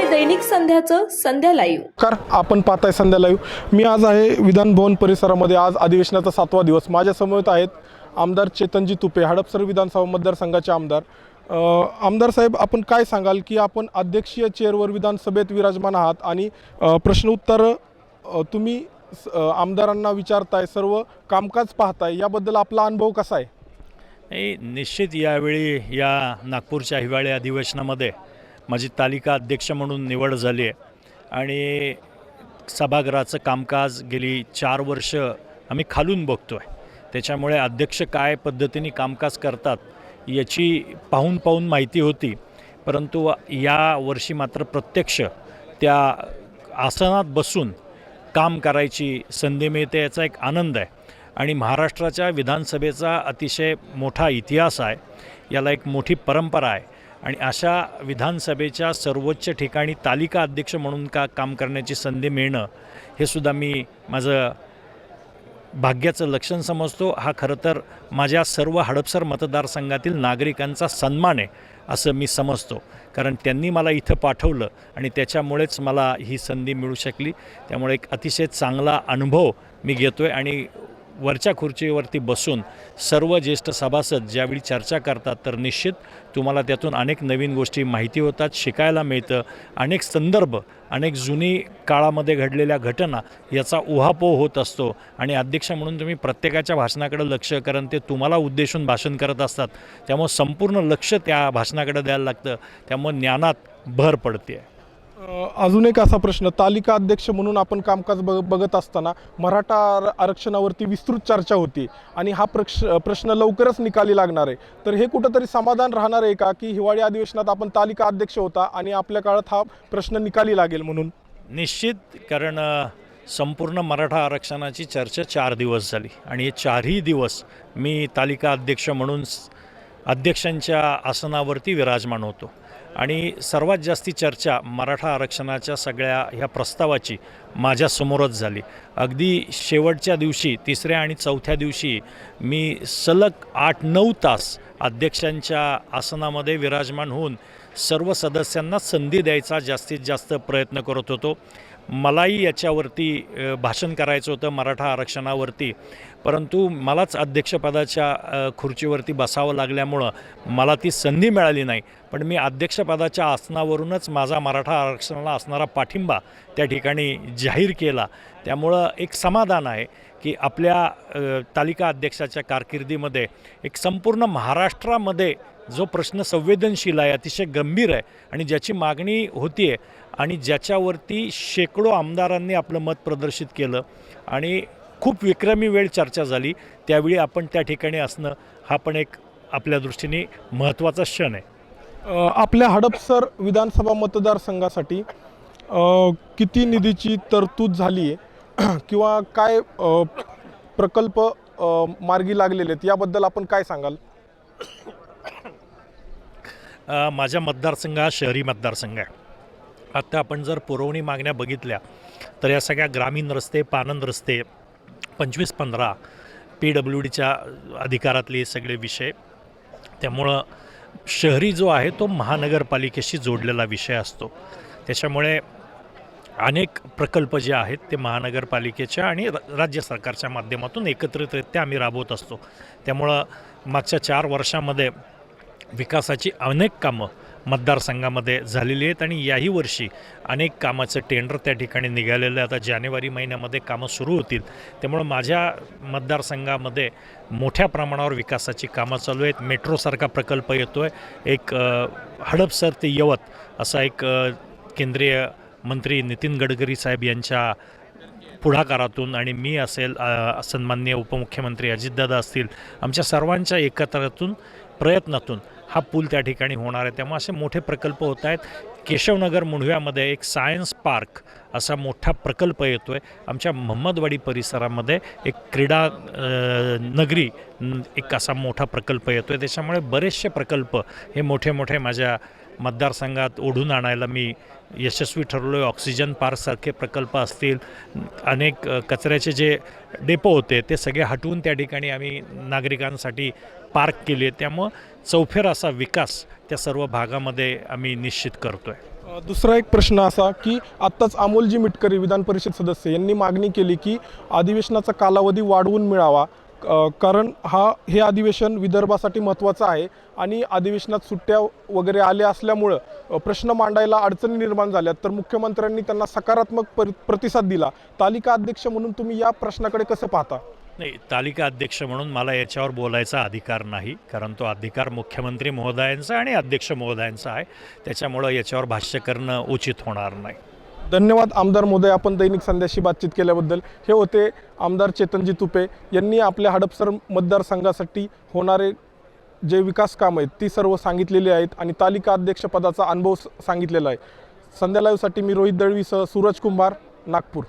पाहताय दैनिक संध्याचं संध्या live. Car आपण पाहताय संध्या लाईव्ह. मी आज आहे विधान भवन परिसरामध्ये. आज अधिवेशनाचा सातवा दिवस. माझ्यासमोर आहेत आमदार चेतनजी तुपे हडपसर विधानसभा मतदारसंघाचे आमदार. आमदार साहेब आपण काय सांगाल की आपण अध्यक्षीय चेअरवर विधानसभेत विराजमान आहात आणि प्रश्न उत्तर तुम्ही आमदारांना विचारताय सर्व कामकाज पाहताय. याबद्दल आपला अनुभव कसा आहे? निश्चित यावेळी या नागपूरच्या हिवाळी अधिवेशनामध्ये माझी तालिका अध्यक्ष म्हणून निवड झाली आहे. आणि सभागृहाचं कामकाज गेली चार वर्ष आम्ही खालून बघतो आहे त्याच्यामुळे अध्यक्ष काय पद्धतीने कामकाज करतात याची पाहून पाहून माहिती होती. परंतु या वर्षी मात्र प्रत्यक्ष त्या आसनात बसून काम करायची संधी मिळते याचा एक आनंद आहे. आणि महाराष्ट्राच्या विधानसभेचा अतिशय मोठा इतिहास आहे. याला एक मोठी परंपरा आहे. आणि अशा विधानसभेच्या सर्वोच्च ठिकाणी तालिका अध्यक्ष म्हणून का काम करण्याची संधी मिळणं हे सुद्धा मी माझं भाग्याचं लक्षण समजतो. हा खरं तर माझ्या सर्व हडपसर मतदारसंघातील नागरिकांचा सन्मान आहे असं मी समजतो. कारण त्यांनी मला इथं पाठवलं आणि त्याच्यामुळेच मला ही संधी मिळू शकली. त्यामुळे एक अतिशय चांगला अनुभव मी घेतो आहे आणि वरच्या खुर्चीवरती बसून सर्व ज्येष्ठ सभासद ज्यावेळी चर्चा करतात तर निश्चित तुम्हाला त्यातून अनेक नवीन गोष्टी माहिती होतात शिकायला मिळतं. अनेक संदर्भ अनेक जुनी काळामध्ये घडलेल्या घटना याचा उहापोह होत असतो. आणि अध्यक्ष म्हणून तुम्ही प्रत्येकाच्या भाषणाकडे लक्ष कारण ते तुम्हाला उद्देशून भाषण करत असतात. त्यामुळं संपूर्ण लक्ष त्या भाषणाकडे द्यायला लागतं. त्यामुळं ज्ञानात भर पडते अजून एक असा प्रश्न तालिका अध्यक्ष म्हणून आपण कामकाज बघ बघत असताना मराठा आर- आरक्षणावरती विस्तृत चर्चा होती आणि हा प्रक्ष प्रश्न लवकरच निकाली लागणार आहे. तर हे कुठंतरी समाधान राहणार आहे का की हिवाळी अधिवेशनात आपण तालिका अध्यक्ष होता आणि आपल्या काळात हा प्रश्न निकाली लागेल म्हणून? निश्चित कारण संपूर्ण मराठा आरक्षणाची चर्चा चार दिवस झाली आणि हे चारही दिवस मी तालिका अध्यक्ष म्हणून अध्यक्षांच्या आसनावरती विराजमान होतो. आणि सर्वात जास्ती चर्चा मराठा आरक्षणाच्या सगळ्या ह्या प्रस्तावाची माझ्यासमोरच झाली. अगदी शेवटच्या दिवशी तिसऱ्या आणि चौथ्या दिवशी मी सलग आठ नऊ तास अध्यक्षांच्या आसनामध्ये विराजमान होऊन सर्व सदस्यांना संधी द्यायचा जास्तीत जास्त प्रयत्न करत होतो. मलाही याच्यावरती भाषण करायचं होतं मराठा आरक्षणावरती. परंतु मलाच अध्यक्षपदाच्या खुर्चीवरती बसावं लागल्यामुळं मला ती संधी मिळाली नाही. पण मी अध्यक्षपदाच्या आसनावरूनच माझा मराठा आरक्षणाला असणारा पाठिंबा त्या ठिकाणी जाहीर केला. त्यामुळं एक समाधान आहे की आपल्या तालिका अध्यक्षाच्या कारकिर्दीमध्ये एक संपूर्ण महाराष्ट्रामध्ये जो प्रश्न संवेदनशील आहे अतिशय गंभीर आहे आणि ज्याची मागणी होती आहे आणि ज्याच्यावरती शेकडो आमदारांनी आपलं मत प्रदर्शित केलं आणि खूप विक्रमी वेळ चर्चा झाली त्यावेळी आपण त्या ठिकाणी असणं हा पण एक आपल्या दृष्टीने महत्त्वाचा क्षण आहे. आपल्या हडपसर विधानसभा मतदारसंघासाठी किती निधीची तरतूद झाली आहे? किंवा काय प्रकल्प मार्गी लागलेले आहेत? याबद्दल आपण काय सांगाल? माझ्या मतदारसंघ हा शहरी मतदारसंघ आहे. आत्ता आपण जर पुरवणी मागण्या बघितल्या तर या सगळ्या ग्रामीण रस्ते पानंद रस्ते पंचवीस पंधरा पी डब्ल्यू डीच्या अधिकारातले सगळे विषय त्यामुळं शहरी जो आहे तो महानगरपालिकेशी जोडलेला विषय असतो. त्याच्यामुळे अनेक प्रकल्प जे आहेत ते महानगरपालिकेच्या आणि र- राज्य सरकारच्या माध्यमातून एकत्रितरित्या आम्ही राबवत असतो. त्यामुळं मागच्या चार वर्षामध्ये विकासाची अनेक कामं मतदारसंघामध्ये झालेली आहेत आणि याही वर्षी अनेक कामाचं टेंडर त्या ठिकाणी निघालेलं आहे. आता जानेवारी महिन्यामध्ये कामं सुरू होतील. त्यामुळं माझ्या मतदारसंघामध्ये मोठ्या प्रमाणावर विकासाची कामं चालू आहेत. मेट्रोसारखा प्रकल्प येतो आहे एक हडपसर ते यवत असा एक केंद्रीय मंत्री नितीन गडकरी साहेब यांच्या पुढाकारातून आणि मी असेल सन्माननीय उपमुख्यमंत्री अजितदादा असतील आमच्या सर्वांच्या एकत्रातून प्रयत्नातून हा पूल त्या ठिकाणी होणार आहे. त्यामुळे असे मोठे प्रकल्प होत आहेत. केशवनगर मुंढव्यामध्ये एक सायन्स पार्क असा मोठा प्रकल्प येतो आहे आमच्या महम्मदवाडी परिसरामध्ये एक क्रीडा नगरी एक असा मोठा प्रकल्प येतो आहे त्याच्यामुळे बरेचसे प्रकल्प हे मोठे मोठे माझ्या मतदारसंघात ओढून आणायला मी यशस्वी ठरलो आहे ऑक्सिजन पार्कसारखे प्रकल्प असतील. अनेक कचऱ्याचे जे डेपो होते ते सगळे हटवून त्या ठिकाणी आम्ही नागरिकांसाठी पार्क केले त्यामुळं चौफेर असा विकास त्या सर्व भागामध्ये आम्ही निश्चित करतो आहे दुसरा एक प्रश्न असा की आत्ताच अमोलजी मिटकरी विधान परिषद सदस्य यांनी मागणी केली की अधिवेशनाचा कालावधी वाढवून मिळावा कारण हा हे अधिवेशन विदर्भासाठी महत्त्वाचं आहे आणि अधिवेशनात सुट्ट्या वगैरे आल्या असल्यामुळं प्रश्न मांडायला अडचणी निर्माण झाल्या. तर मुख्यमंत्र्यांनी त्यांना सकारात्मक प्रतिसाद दिला. तालिका अध्यक्ष म्हणून तुम्ही या प्रश्नाकडे कसं पाहता? नाही तालिका अध्यक्ष म्हणून मला याच्यावर बोलायचा अधिकार नाही कारण तो अधिकार मुख्यमंत्री महोदयांचा आणि अध्यक्ष महोदयांचा आहे. त्याच्यामुळं याच्यावर भाष्य करणं उचित होणार नाही. धन्यवाद आमदार मोदय आपण दैनिक संध्याशी बातचीत केल्याबद्दल. हे होते आमदार चेतनजी तुपे यांनी आपल्या हडपसर मतदारसंघासाठी होणारे जे विकास काम आहेत ती सर्व सांगितलेली आहेत आणि तालिका अध्यक्षपदाचा अनुभव सांगितलेला आहे. संध्या लाईव्हसाठी मी रोहित दळवीसह सूरज कुंभार नागपूर.